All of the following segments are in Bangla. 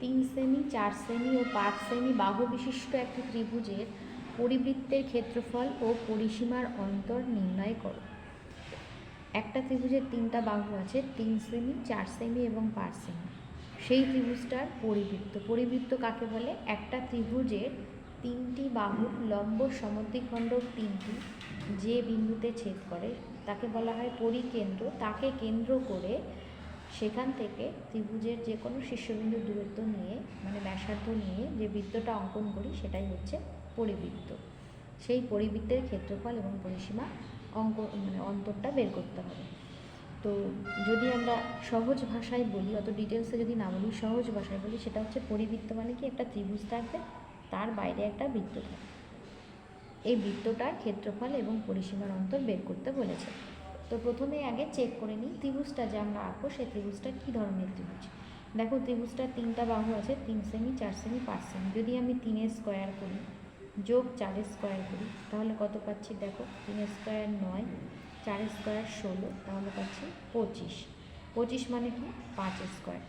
তিন সেমি চার সেমি ও পাঁচ সেমি বাহু বিশিষ্ট একটি ত্রিভুজের পরিবৃত্তের ক্ষেত্রফল ও পরিসীমার অন্তর নির্ণয় করো। একটা ত্রিভুজের তিনটা বাহু আছে, তিন সেমি চার সেমি এবং পাঁচ সেমি সেই ত্রিভুজটার পরিবৃত্ত। পরিবৃত্ত কাকে বলে? একটা ত্রিভুজের তিনটি বাহুর লম্ব সমদ্বিখণ্ডক তিনটি যে বিন্দুতে ছেদ করে, তাকে বলা হয় পরিকেন্দ্র। তাকে কেন্দ্র করে সেখান থেকে ত্রিভুজের যে কোনো শীর্ষবিন্দুর দূরত্ব নিয়ে মানে ব্যাসার্ধ নিয়ে যে বৃত্তটা অঙ্কন করি সেটাই হচ্ছে পরিবৃত্ত। সেই পরিবৃত্তের ক্ষেত্রফল এবং পরিসীমা অঙ্ক মানে অন্তরটা বের করতে হবে। তো যদি আমরা সহজ ভাষায় বলি, অত ডিটেলসে যদি না বলি, সহজ ভাষায় বলি, সেটা হচ্ছে পরিবৃত্ত মানে কি একটা ত্রিভুজ থাকবে, তার বাইরে একটা বৃত্ত থাকবে। এই বৃত্তটার ক্ষেত্রফল এবং পরিসীমার অন্তর বের করতে বলেছে। তো প্রথমে আগে চেক করে নিই ত্রিভুজটা যে আমরা আঁকবো সেই ত্রিভুজটা কী ধরনের ত্রিভুজ? দেখো ত্রিভুজটার তিনটা বাহু আছে, তিন সেমি চার সেমি পাঁচ সেমি যদি আমি তিনের স্কোয়ার করি, যোগ চারের স্কোয়ার করি, তাহলে কত পাচ্ছি? দেখো তিনের স্কোয়ার নয় চারের স্কোয়ার ষোলো, তাহলে পাচ্ছি পঁচিশ। পঁচিশ মানে কি? পাঁচ স্কোয়ার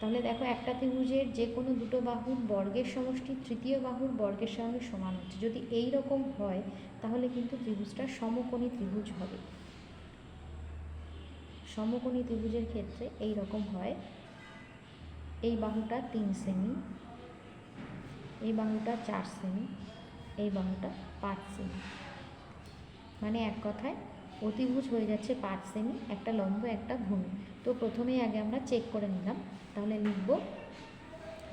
তাহলে দেখো একটা ত্রিভুজের যে কোনো দুটো বাহুর বর্গের সমষ্টি তৃতীয় বাহুর বর্গের সঙ্গে সমান হচ্ছে। যদি এই রকম হয়, তাহলে কিন্তু ত্রিভুজটা সমকোণী ত্রিভুজ হবে। সমকোণী ত্রিভুজের ক্ষেত্রে এই রকম হয়। এই বাহুটা তিন সেমি এই বাহুটা চার সেমি এই বাহুটা পাঁচ সেমি মানে এক কথায় অতিভুজ হয়ে যাচ্ছে পাঁচ সেমি একটা লম্ব, একটা ভূমি। তো প্রথমেই আগে আমরা চেক করে নিলাম। তাহলে লিখব,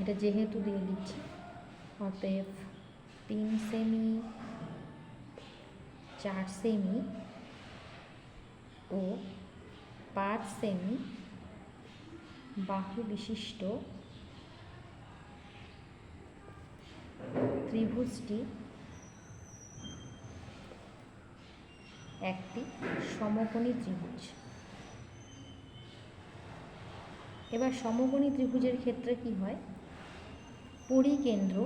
এটা যেহেতু দিয়ে দিচ্ছি, অতএব তিন সেমি চার সেমি ও পাঁচ সেমি বাহু বিশিষ্ট ত্রিভুজটি একটি সমকোণী ত্রিভুজ। এবার সমকোণী ত্রিভুজের ক্ষেত্রে কি হয়? পরিকেন্দ্র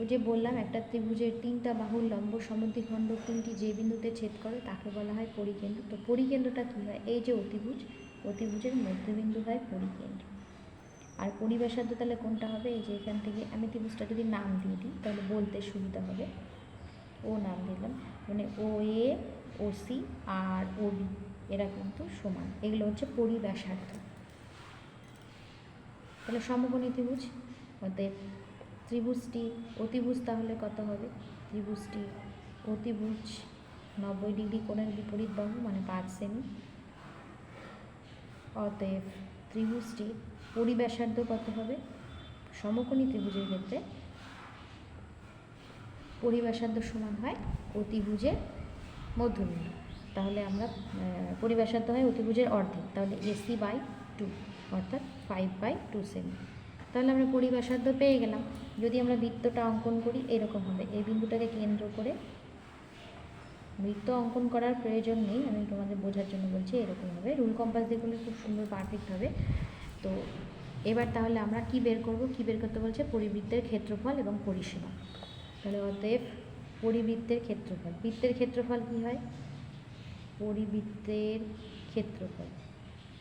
ওই যে বললাম, একটা ত্রিভুজের তিনটা বাহুর লম্ব সমদ্বিখণ্ড তিনটি যে বিন্দুতে ছেদ করে, তাকে বলা হয় পরিকেন্দ্র। তো পরিকেন্দ্রটা কী হয় এই যে অতিভুজ, অতিভুজের মধ্যবিন্দু হয় পরিকেন্দ্র। আর পরিবেশার্ধ তাহলে কোনটা হবে? এই যে এখান থেকে আমি ত্রিভুজটা যদি নাম দিয়ে দিই, তাহলে বলতে সুবিধা হবে। ও নাম দিলাম মানে ও এ, ও সি আর ও বি, এরা কিন্তু সমান। এগুলো হচ্ছে পরিব্যাসার্ধ তাহলে সমকোণী ত্রিভুজ, অতএব ত্রিভুজটি অতিভুজ তাহলে কত হবে? ত্রিভুজটি অতিভুজ নব্বই ডিগ্রি কোণের বিপরীত বাহু মানে পাঁচ সেমি। অতএব ত্রিভুজটি পরিব্যাসার্ধ কত হবে? সমকোণী ত্রিভুজের ক্ষেত্রে পরিব্যাসার্ধ সমান হয় অতিভুজের মধ্যবিন্দু তাহলে আমরা আহ, পরিব্যাসার্ধ হয় অতিভুজের অর্ধেক তাহলে এসি বাই টু অর্থাৎ ফাইভ বাই টু সেমি। তাহলে আমরা পরিব্যাসার্ধ পেয়ে গেলাম। যদি আমরা বৃত্তটা অঙ্কন করি, এরকম হবে। এই বিন্দুটাকে কেন্দ্র করে বৃত্ত অঙ্কন করার প্রয়োজন নেই। আমি তোমাদের বোঝার জন্য বলছি, এরকম হবে। রুল কম্পাস দিয়ে খুব সুন্দর পারফেক্ট হবে। তো এবার তাহলে আমরা কি বের করব? কি বের করতে বলছে? পরিবৃত্তের ক্ষেত্রফল এবং পরিসীমা। তাহলে অতএব পরিবৃত্তের ক্ষেত্রফল। বৃত্তের ক্ষেত্রফল কি হয়? পরিবৃত্তের ক্ষেত্রফল।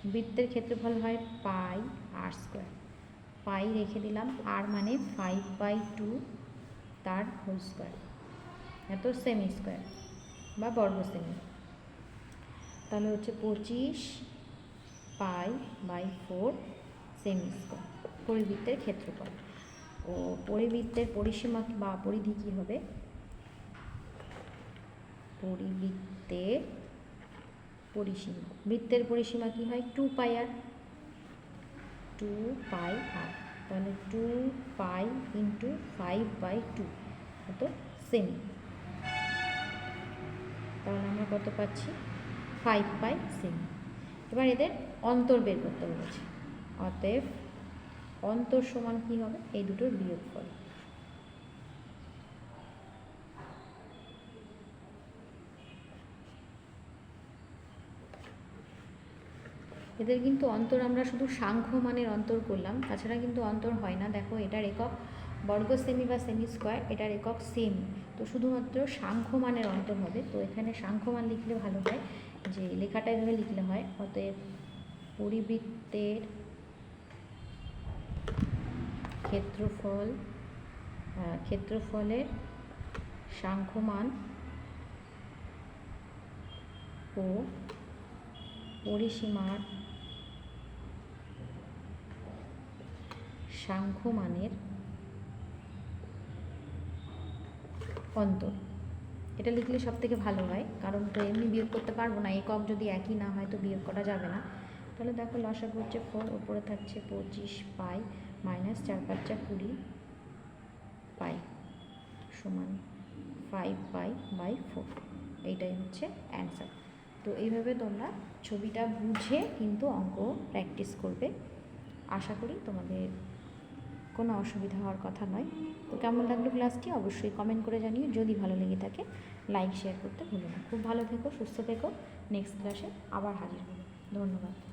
বৃত্তের ক্ষেত্রফল হয় পাই আর স্কোয়ার পাই রেখে দিলাম, আর মানে ফাইভ বাই টু তার হোল স্কোয়ার এত সেমি স্কোয়ার বা বর্গ সেমি তাহলে হচ্ছে পঁচিশ পাই বাই ফোর সেমি স্কোয়ার পরিবৃত্তের ক্ষেত্রফল। ও পরিবৃত্তের পরিসীমা বা পরিধি কী হবে? পরিবৃত্তের পরিসীমা। বৃত্তের পরিসীমা কী হয়? টু পাই আর টু পাই আর তাহলে two pi into five by two কত? সেমি তাহলে আমরা কত পাচ্ছি? ফাইভ বাই সেমি এবার এদের অন্তর বের করতে বলেছে। অতএব অন্তর সমান কী হবে? এই দুটোর বিয়োগফল। এদের কিন্তু অন্তর আমরা শুধু সাংখ্য মানের অন্তর করলাম, তাছাড়া কিন্তু অন্তর হয় না। দেখো, এটার একক বর্গ সেমি বা সেমি স্কোয়ার এটার একক সেম তো শুধুমাত্র সাংখ্য মানের অন্তর হবে। তো এখানে সাংখ্য মান লিখলে ভালো হয়, যে লেখাটা এভাবে লিখলে হয়, অতএব পরিবৃত্তের ক্ষেত্রফল ক্ষেত্রফলের সাংখ্যমান ও পরিসীমার সাংখ্যমানের অন্তর। এটা লিখলে সব থেকে ভালো হয়, কারণ তো এমনি বিয়োগ করতে পারব না, একক যদি একই না হয় তো বিয়োগ করা যাবে না। তাহলে দেখো লসাগু হচ্ছে ফোর, উপরে থাকছে পঁচিশ পাই মাইনাস চার পাঁচটা কুড়ি পাই সমান ফাইভ পাই বাই ফোর। এইটাই হচ্ছে অ্যান্সার। তো এইভাবে তোমরা ছবিটা বুঝে কিন্তু অঙ্ক প্র্যাকটিস করবে। আশা করি তোমাদের কোনো অসুবিধা হওয়ার কথা নয়। তো কেমন লাগল ক্লাসটি অবশ্যই কমেন্ট করে জানিও। যদি ভালো লেগে থাকে লাইক শেয়ার করতে ভুলো না। খুব ভালো থেকো, সুস্থ থেকো। নেক্সট ক্লাসে আবার হাজির হব। ধন্যবাদ।